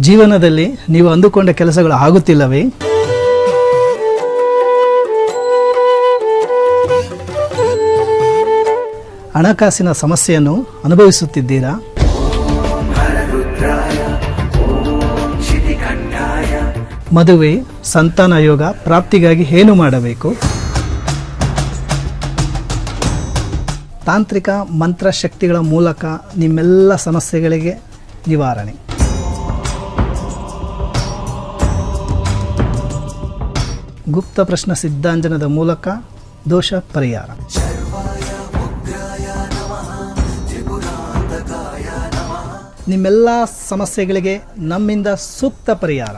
ಜೀವನದಲ್ಲಿ ನೀವು ಅಂದುಕೊಂಡ ಕೆಲಸಗಳು ಆಗುತ್ತಿಲ್ಲವೇ? ಹಣಕಾಸಿನ ಸಮಸ್ಯೆಯನ್ನು ಅನುಭವಿಸುತ್ತಿದ್ದೀರಾ? ಮದುವೆ, ಸಂತಾನ ಯೋಗ ಪ್ರಾಪ್ತಿಗಾಗಿ ಏನು ಮಾಡಬೇಕು? ತಾಂತ್ರಿಕ ಮಂತ್ರ ಶಕ್ತಿಗಳ ಮೂಲಕ ನಿಮ್ಮೆಲ್ಲ ಸಮಸ್ಯೆಗಳಿಗೆ ನಿವಾರಣೆ. ಗುಪ್ತ ಪ್ರಶ್ನ ಸಿದ್ಧಾಂಜನದ ಮೂಲಕ ದೋಷ ಪರಿಹಾರ. ನಿಮ್ಮೆಲ್ಲ ಸಮಸ್ಯೆಗಳಿಗೆ ನಮ್ಮಿಂದ ಸೂಕ್ತ ಪರಿಹಾರ.